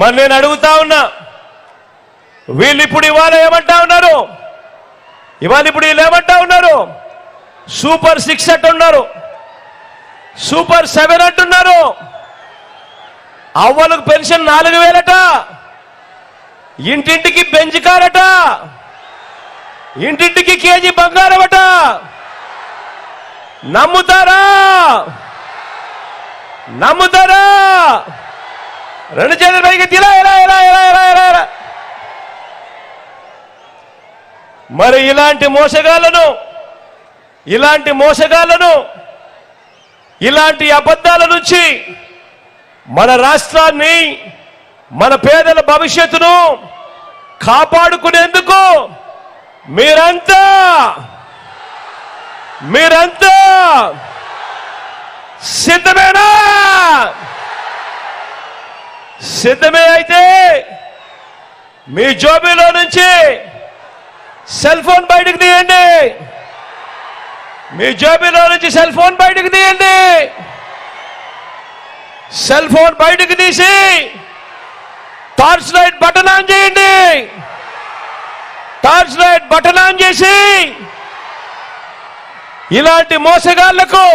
మరి నేను అడుగుతా ఉన్నా వీళ్ళు ఇప్పుడు ఇవాళ ఏమంటా ఉన్నారు? ఇవాళ ఇప్పుడు వీళ్ళు ఏమంటా ఉన్నారు? సూపర్ సిక్స్ అంటున్నారు. సూపర్ సెవెన్ అంటున్నారు. అవ్వలకు పెన్షన్ నాలుగు వేలట. ఇంటింటికి బెంచ్ కారట. ఇంటింటికి కేజీ బంగారం నమ్ముతారా? నమ్ముతారా? రెండు చేతుల పైకి ఎలా మరి ఇలాంటి మోసగాళ్ళను ఇలాంటి మోసగాళ్ళను ఇలాంటి అబద్ధాల నుంచి మన రాష్ట్రాన్ని మన పేదల భవిష్యత్తును కాపాడుకునేందుకు మీరంతా మీరంతా సిద్ధమేనా? సిద్ధమే అయితే మీ జోబీలో నుంచి సెల్ ఫోన్ బయటకు తీయండి. మీ జోబీలో నుంచి సెల్ ఫోన్ బయటకు తీయండి. సెల్ ఫోన్ బయటకు తీసి టార్చ్ లైట్ బటన్ ఆన్ చేయండి. టార్చ్ లైట్ బటన్ ఆన్ చేసి ఇలాంటి మోసగాళ్ళకు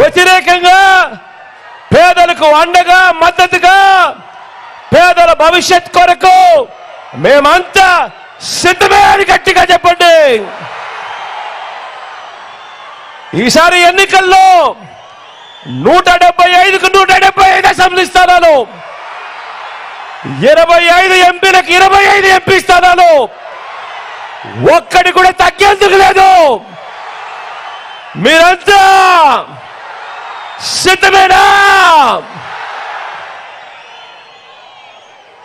వ్యతిరేకంగా పేదలకు అండగా మద్దతుగా భవిష్యత్ కొరకు మేమంతా సిద్ధమే అని గట్టిగా చెప్పండి. ఈసారి ఎన్నికల్లో నూట డెబ్బై ఐదుకు నూట డెబ్బై ఐదు అసెంబ్లీ స్థానాలు ఇరవై ఐదు ఎంపీలకు ఇరవై ఐదు ఎంపీ స్థానాలు ఒక్కడి కూడా తగ్గేందుకు లేదు. మీరంతా సిద్ధమేనా?